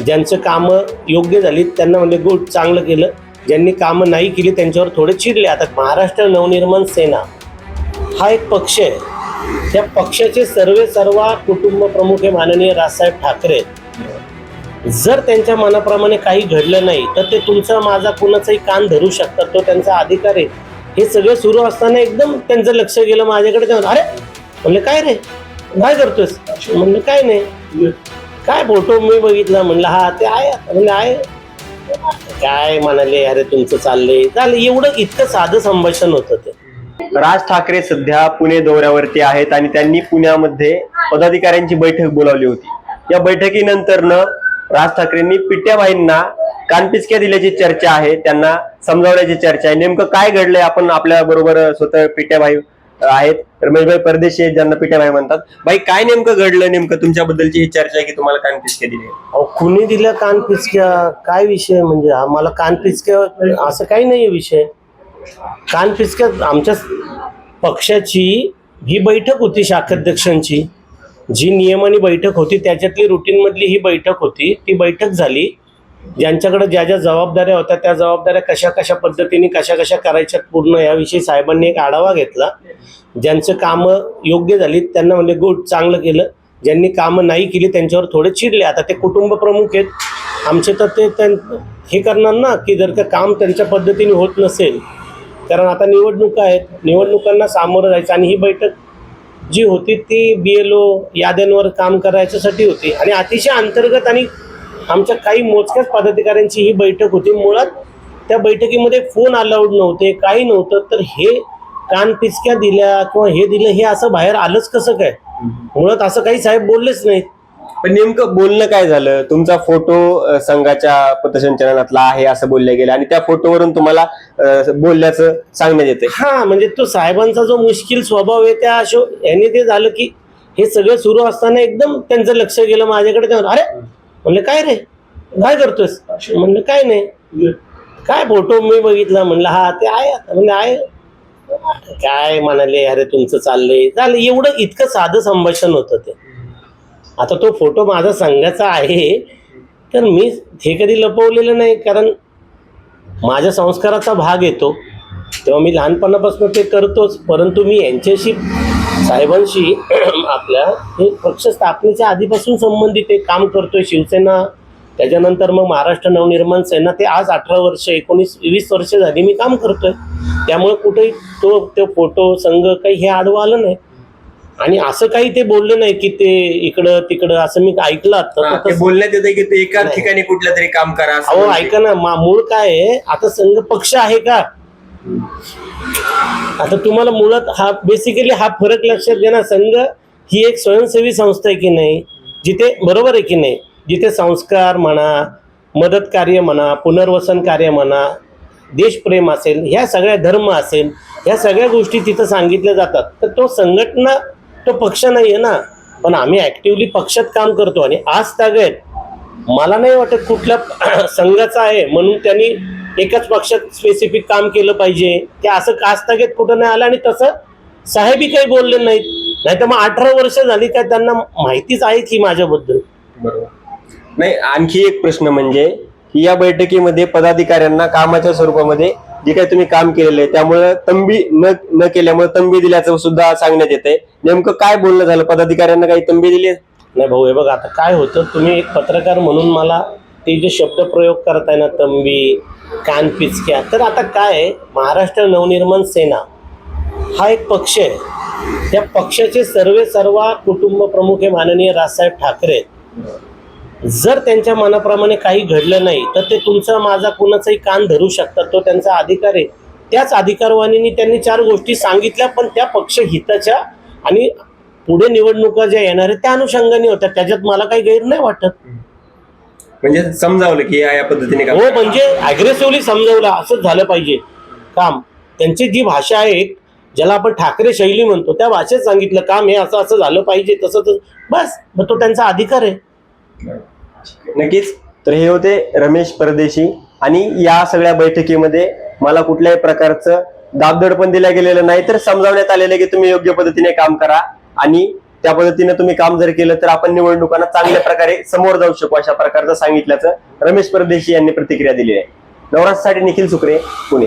ज्यांचं कामं योग्य झाली त्यांना म्हणजे गुड चांगलं केलं. ज्यांनी कामं नाही केली त्यांच्यावर थोडे चिडले. आता महाराष्ट्र नवनिर्माण सेना हा एक पक्ष आहे. त्या पक्षाचे सर्वे सर्व कुटुंब प्रमुख हे माननीय राजसाहेब ठाकरे जर त्यांच्या मनाप्रमाणे काही घडलं नाही तर ते तुमचा माझा कुणाचाही कान धरू शकतात. तो त्यांचा अधिकार आहे. हे सगळं सुरू असताना एकदम त्यांचं लक्ष गेलं माझ्याकडे. अरे म्हणलं काय रे? काय करतोस म्हणलं काय नाही. काय फोटो मी बघितला? म्हणलं हा ते आहे. म्हणलं आहे. काय म्हणाले अरे तुमचं चाललंय. झालं एवढं इतकं साधं संभाषण होतं ते. राज ठाकरे सध्या पुणे दौऱ्यावरती आहेत आणि त्यांनी पुण्यामध्ये पदाधिकाऱ्यांची बैठक बोलावली होती. या बैठकीनंतर राज ठाकरेंनी पिट्याबाईंना कानपिचक्या दिल्याची चर्चा आहे त्यांना समजावण्याची चर्चा आहे. नेमकं काय घडलंय? आपण आपल्या बरोबर स्वतः पिट्याबाई आहेत. रमेशभाई म्हणजे परदेशी आहेत ज्यांना पिट्याबाई म्हणतात. बाई काय नेमकं घडलं? नेमकं तुमच्याबद्दलची ही चर्चा आहे की तुम्हाला कानपिचक्या दिली अहो कुणी दिल्या कानपिचक्या काय विषय म्हणजे हा मला असं काही नाही विषय. कानपिचक्या आमच्या पक्षाची ही बैठक होती शाखाध्यक्षांची. जी नियमाने बैठक होती त्याच्यातली रुटीनमधली ही बैठक होती. ती बैठक झाली. ज्यांच्याकडे ज्या ज्या जबाबदाऱ्या होत्या त्या जबाबदाऱ्या कशा कशा पद्धतीने कशा कशा करायच्यात पूर्ण याविषयी साहेबांनी एक आढावा घेतला. ज्यांचं कामं योग्य झाली त्यांना म्हणजे गुड चांगलं केलं. ज्यांनी कामं नाही केली त्यांच्यावर थोडे चिडले. आता ते कुटुंब प्रमुख आहेत. आमचे तर ते त्यां- हे करणार ना की जर का काम त्यांच्या पद्धतीने होत नसेल कारण आता निवडणुका आहेत. निवडणुकांना सामोरं जायचं आणि ही बैठक जी होती ती बी एल ओ याद्यांवर काम करायच्यासाठी होती. आणि अतिशय अंतर्गत आणि आमच्या काही मोजक्याच पदाधिकाऱ्यांची ही बैठक होती. मुळात त्या बैठकीमध्ये फोन अलाउड नव्हते काही नव्हतं. तर हे कान पिचक्या दिल्या किंवा हे दिलं हे असं बाहेर आलंच कसं काय? मुळात असं काही साहेब बोललेच नाहीत. पण नेमकं बोलणं काय झालं? तुमचा फोटो संघाच्या पथसंचलनातला आहे असं बोललं गेलं आणि त्या फोटोवरून तुम्हाला बोलल्याचं सांगण्यात येते हा म्हणजे तो साहेबांचा जो मुश्किल स्वभाव आहे त्या शो यांनी ते झालं की हे सगळं सुरू असताना एकदम त्यांचं लक्ष गेलं माझ्याकडे. अरे म्हणलं काय रे? काय करतोयस? म्हणलं काय नाही. काय फोटो मी बघितला? म्हणलं हा ते आहे. म्हणलं आहे. काय म्हणाले? अरे तुमचं चाललंय. झालं एवढं इतकं साधं संभाषण होतं ते. आता तो फोटो माझा संघाचा आहे तर मी हे कधी लपवलेलं नाही कारण माझ्या संस्काराचा भाग येतो. तेव्हा मी लहानपणापासून ते करतोच परंतु मी यांच्याशी साहेबांशी आपल्या हे पक्ष स्थापनेच्या आधीपासून संबंधित आहे काम करतोय शिवसेना. त्याच्यानंतर मग महाराष्ट्र नवनिर्माण सेना ते आज अठरा वर्ष एकोणीस वीस वर्ष झाली मी काम करतोय. त्यामुळे कुठेही तो तो फोटो संघ काही हे आडवं आलं नाही. आणि असं काही ते बोलले नाही की ते इकडं तिकडं असं मी ऐकलं आता. बोलण्यात येते की ते एका. ठिकाणी कुठल्या तरी काम करा अहो. ऐका ना मूळ काय आता संघ पक्ष आहे का? आता तुम्हाला मुळात हा बेसिकली हा फरक लक्षात घ्या ना संघ ही एक स्वयंसेवी संस्था आहे की नाही? जिथे बरोबर आहे की नाही? जिथे संस्कार म्हणा मदत कार्य म्हणा पुनर्वसन कार्य म्हणा देशप्रेम असेल ह्या सगळ्या धर्म असेल ह्या सगळ्या गोष्टी तिथं सांगितल्या जातात. तर तो संघटना तो पक्ष नाही आहे ना. पण आम्ही ॲक्टिवली पक्षात काम करतो आणि आज तागत मला नाही वाटत कुठल्या संघाचा आहे म्हणून त्यांनी एकाच पक्षात स्पेसिफिक काम केलं पाहिजे. ते असं कास्तागेत कुठं नाही आलं आणि तसं साहेबी काही बोलले नाहीत. नाही तर मग अठरा वर्ष झाली काय त्यांना माहितीच आहे की माझ्याबद्दल. बरोबर. नाही आणखी एक प्रश्न म्हणजे की या बैठकीमध्ये पदाधिकाऱ्यांना कामाच्या स्वरूपामध्ये जे काही तुम्ही काम केलेलं आहे त्यामुळे तंबी न न केल्यामुळे तंबी दिल्याचं सुद्धा सांगण्यात येते नेमकं काय बोलणं झालं? पदाधिकाऱ्यांना काही तंबी दिली नाही भाऊ हे बघ आता काय होतं तुम्ही एक पत्रकार म्हणून मला ते जे शब्दप्रयोग करताय ना तंबी कान पिचक्या तर आता काय आहे, महाराष्ट्र नवनिर्माण सेना हा एक पक्ष आहे. त्या पक्षाचे सर्वे सर्व कुटुंब प्रमुख हे माननीय राजसाहेब ठाकरे आहेत. जर त्यांच्या मनाप्रमाणे काही घडलं नाही तर ते तुमचा माझा कुणाचाही कान धरू शकतात. तो त्यांचा अधिकार आहे. त्याच अधिकारवाणीने त्यांनी चार गोष्टी सांगितल्या पण त्या पक्ष हिताच्या आणि पुढे निवडणुका ज्या येणार आहेत त्या अनुषंगाने होत्या. त्याच्यात मला काही गैर नाही वाटत. म्हणजे समजावलं की या या पद्धतीने काम हो म्हणजे अग्रेसिव्हली समजवलं असंच झालं पाहिजे. काम. त्यांची जी भाषा आहे ज्याला आपण ठाकरे शैली म्हणतो त्या भाषेत सांगितलं काम हे असं असं झालं पाहिजे तसं तसं. बस मग तो त्यांचा अधिकार आहे. नक्कीच. तर हे होते रमेश परदेशी आणि या सगळ्या बैठकीमध्ये मला कुठल्याही प्रकारचं दाबदड पण दिलं गेलेलं नाही तर समजावण्यात आलेलं आहे की तुम्ही योग्य पद्धतीने काम करा आणि त्या पद्धतीने तुम्ही काम जर केलं तर आपण निवडणुकांना चांगल्या प्रकारे समोर जाऊ शकू अशा प्रकारचं सांगितल्याचं रमेश परदेशी यांनी प्रतिक्रिया दिली आहे. नवराष्ट्रसाठी निखिल सुक्रे पुणे.